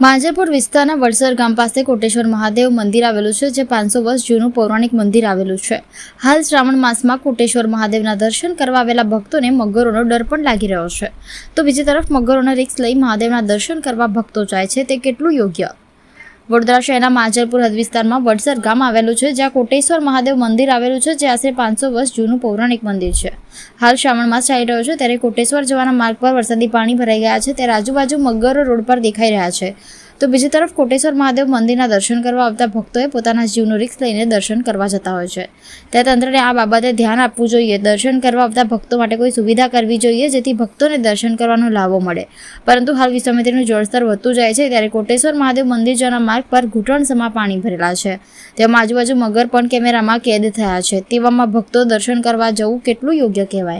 માંજરપુર વિસ્તારના વડસર ગામ પાસે કોટેશ્વર મહાદેવ મંદિર આવેલું છે, જે પાંચસો વર્ષ જૂનું પૌરાણિક મંદિર આવેલું છે. હાલ શ્રાવણ માસમાં કોટેશ્વર મહાદેવના દર્શન કરવા આવેલા ભક્તોને મગરોનો ડર પણ લાગી રહ્યો છે. તો બીજી તરફ મગરોનો રિક્સ લઈ મહાદેવના દર્શન કરવા ભક્તો જાય છે, તે કેટલું યોગ્ય? વડોદરા શહેરના માજલપુર હદ વિસ્તારમાં વડસર ગામ આવેલું છે, જ્યાં કોટેશ્વર મહાદેવ મંદિર આવેલું છે, જે આશરે પાંચસો વર્ષ જૂનું પૌરાણિક મંદિર છે. હાલ શ્રાવણ માસ ચાલી રહ્યો છે, ત્યારે કોટેશ્વર જવાના માર્ગ પર વરસાદી પાણી ભરાઈ ગયા છે, ત્યારે આજુબાજુ મગરો રોડ પર દેખાઈ રહ્યા છે. તો બીજી તરફ કોટેશ્વર મહાદેવ મંદિરના દર્શન કરવા આવતા ભક્તોએ પોતાના જીવનું રિક્સ લઈને દર્શન કરવા જતા હોય છે. ત્યાં તંત્રને આ બાબતે ધ્યાન આપવું જોઈએ. દર્શન કરવા આવતા ભક્તો માટે કોઈ સુવિધા કરવી જોઈએ જેથી ભક્તોને દર્શન કરવાનો લાભો મળે. પરંતુ હાલ વિશ્વામિત્રીનું જળસ્તર વધતું જાય છે ત્યારે કોટેશ્વર મહાદેવ મંદિર જવાના માર્ગ પર ઘૂંટણસમાં પાણી ભરેલા છે. તેમાં આજુબાજુ મગર પણ કેમેરામાં કેદ થયા છે. તેવામાં ભક્તો દર્શન કરવા જવું કેટલું યોગ્ય કહેવાય?